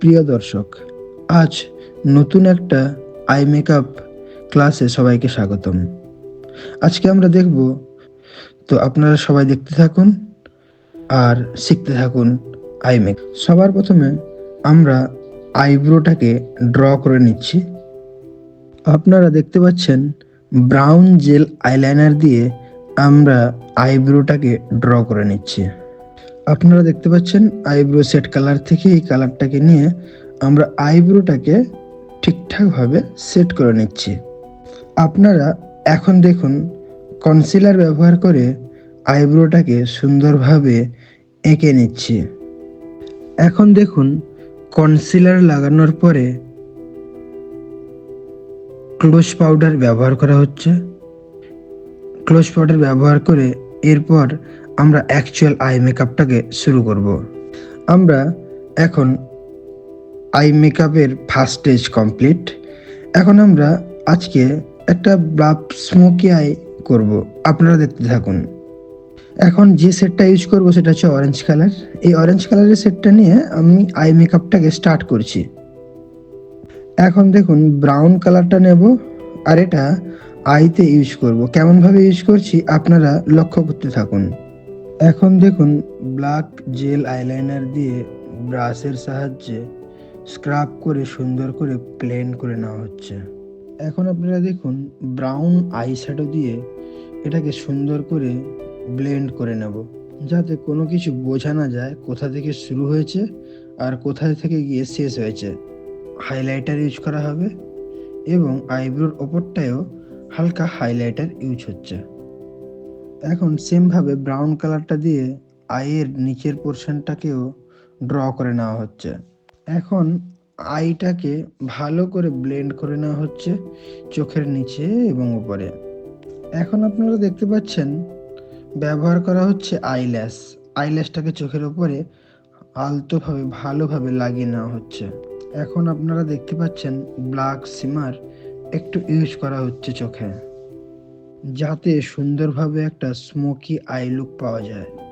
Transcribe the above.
প্রিয় দর্শক, আজ নতুন একটা আই মেকআপ ক্লাসে সবাইকে স্বাগতম। আজকে আমরা দেখব, তো আপনারা সবাই দেখতে থাকুন আর শিখতে থাকুন আই মেক। সবার প্রথমে আমরা আইব্রোটাকে ড্র করে নিচ্ছি। আপনারা দেখতে পাচ্ছেন ব্রাউন জেল আইলাইনার দিয়ে আমরা আইব্রোটাকে ড্র করে নিচ্ছি। আপনারা দেখতে পাচ্ছেন আইব্রো সেট কালার থেকে এই কালারটাকে নিয়ে আমরা আইব্রোটাকে ঠিকঠাকভাবে সেট করে নিচ্ছি। আপনারা এখন দেখুন কনসিলার ব্যবহার করে আইব্রোটাকে সুন্দরভাবে এঁকে নিচ্ছি। এখন দেখুন কনসিলার লাগানোর পরে ক্লোজ পাউডার ব্যবহার করা হচ্ছে। ক্লোজ পাউডার ব্যবহার করে এরপর আমরা অ্যাকচুয়াল আই মেকআপটাকে শুরু করব। আমরা এখন আই মেকআপের ফার্স্ট স্টেজ কমপ্লিট এখন আমরা আজকে একটা ব্লাপ স্মোকি আই করব। আপনারা দেখতে থাকুন। এখন যে সেটটা ইউজ করব সেটা হচ্ছে অরেঞ্জ কালার এই অরেঞ্জ কালারের সেটটা নিয়ে আমি আই মেকআপটাকে স্টার্ট করছি। এখন দেখুন ব্রাউন কালারটা নেব। আর এটা আইতে ইউজ করব। কেমনভাবে ইউজ করছি? আপনারা লক্ষ্য করতে থাকুন। এখন দেখুন ব্ল্যাক জেল আইলাইনার দিয়ে ব্রাশের সাহায্যে স্ক্রাব করে সুন্দর করে প্লেন করে নেওয়া হচ্ছে। এখন আপনারা দেখুন ব্রাউন আই শ্যাডো দিয়ে এটাকে সুন্দর করে ব্লেন্ড করে নেব। যাতে কোনো কিছু বোঝা না যায় কোথা থেকে শুরু হয়েছে আর কোথা থেকে গিয়ে শেষ হয়েছে। হাইলাইটার ইউজ করা হবে এবং আইব্রোর ওপরটায়ও হালকা হাইলাইটার ইউজ হচ্ছে। এখন সেমভাবে ব্রাউন কালারটা দিয়ে আইয়ের নিচের পোর্শনটাকেও ড্র করে নেওয়া হচ্ছে। এখন আইটাকে ভালো করে ব্লেন্ড করে নেওয়া হচ্ছে চোখের নিচে এবং উপরে। এখন আপনারা দেখতে পাচ্ছেন, ব্যবহার করা হচ্ছে আইল্যাশ আইল্যাশটাকে চোখের উপরে আলতোভাবে, ভালোভাবে লাগিয়ে নেওয়া হচ্ছে। এখন আপনারা দেখতে পাচ্ছেন ব্ল্যাক সিমার একটু ইউজ করা হচ্ছে চোখে যাতে সুন্দরভাবে একটা স্মোকি আই লুক পাওয়া যায়।